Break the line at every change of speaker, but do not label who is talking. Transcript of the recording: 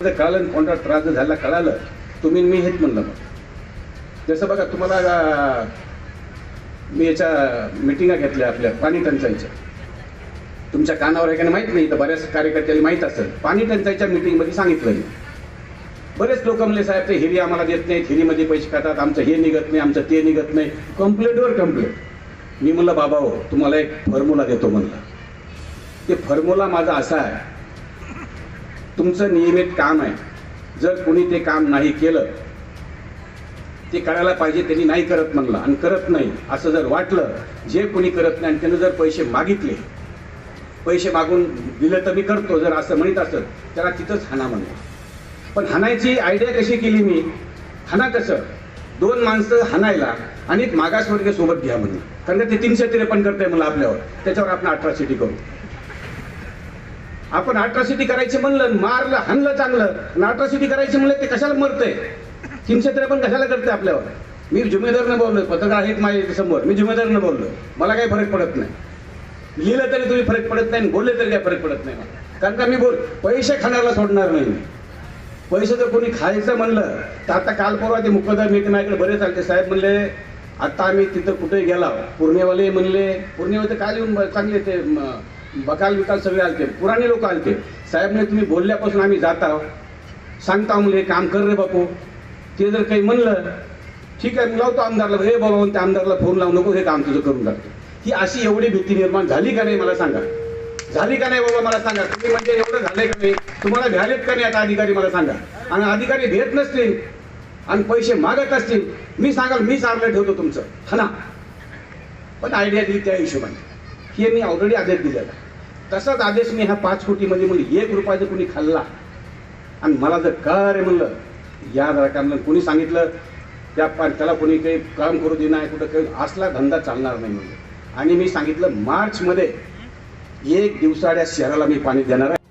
जर कळालं कोणता त्रास झाला कळालं. तुम्ही मी हेच म्हणलं मग. जसं बघा तुम्हाला मी याच्या मिटिंगा घेतल्या आपल्या पाणी टंचाईच्या. तुमच्या कानावर आहे का नाही माहीत नाही तर बऱ्याच कार्यकर्त्याला माहीत असेल. पाणी टंचाईच्या मिटिंगमध्ये सांगितलं मी. बरेच लोक म्हणले साहेब ते हिरी आम्हाला देत नाहीत. हिरीमध्ये पैसे खातात. आमचं हे निघत नाही आमचं ते निघत नाही. कंप्लेंटवर कंप्लेंट मी म्हणलं बाबा हो तुम्हाला एक फॉर्म्युला देतो म्हणलं. ते फॉर्म्युला माझा असा आहे. तुमचं नियमित काम आहे. जर कोणी ते काम नाही केलं ते करायला पाहिजे त्यांनी नाही करत म्हणलं आणि करत नाही असं जर वाटलं जे कोणी करत नाही आणि त्यानं जर पैसे मागितले पैसे मागून दिलं तर मी करतो जर असं म्हणत असत त्याला तिथंच हाना म्हणलं पण हाणायची आयडिया कशी केली मी? हाना कसं? दोन माणसं हाणायला आणि एक मागासवर्गीय सोबत घ्या म्हणून. कारण ते तीनशे त्रेपन्न करताय मला आपल्यावर. त्याच्यावर आपण अठराशे करू. आपण अट्रॉसिटी करायची म्हणलं मारलं हाणलं चांगलं. आणि अठरासिटी करायची म्हणलं ते कशाला मरतंय? तीनशे पण कशाला करते आपल्यावर? मी जुमेदारनं बोललो पत्रकार आहेत माझ्यासमोर. मी जुमेदारनं बोललो मला काही फरक पडत नाही. लिहिलं तरी तुम्ही फरक पडत नाही आणि बोलले तरी काही फरक पडत नाही. कारण का मी बोल पैसे खाण्याला सोडणार नाही पैसे जर कोणी खायचं म्हणलं तर आता काल परवा ते मुकदम मी माझ्याकडे बरेच चालते साहेब म्हणले आता आम्ही तिथं कुठे गेला पूर्णेवाले म्हणले पूर्णेवाले तर काल येऊन चांगले ते बकाल विकाल सगळे आलते पुराणे लोक आलते. साहेबने तुम्ही बोलल्यापासून आम्ही जात आहोत. सांगता मुले काम कर रे बापू. ते जर काही म्हणलं ठीक आहे मी लावतो आमदारला. हे बाबा त्या आमदारला फोन लावू नको हे काम तुझं करून टाकतो. ही अशी एवढी भीती निर्माण झाली का नाही मला सांगा. झाली का नाही बाबा मला सांगा. तुम्ही म्हणजे एवढं झालंय का नाही? तुम्हाला भ्यालेत का नाही आता अधिकारी मला सांगा. आणि अधिकारी भेट नसतील आणि पैसे मागत असतील मी सांगाल मी चांगलं ठेवतो तुमचं. हा ना? पण आयडिया दिली त्या हिशोबाने. हे मी ऑलरेडी आदेश दिलेला तसाच आदेश मी ह्या पाच कोटीमध्ये म्हणजे एक रुपया जर कुणी खाल्ला. आणि मला जर का रे म्हणलं या जरा कोणी सांगितलं त्या पा- त्याला कोणी काही काम करू दे नाही कुठं काही असला धंदा चालणार नाही म्हणलं. आणि मी सांगितलं मार्चमध्ये एक दिवसाड्या शहराला मी पाणी देणार आहे.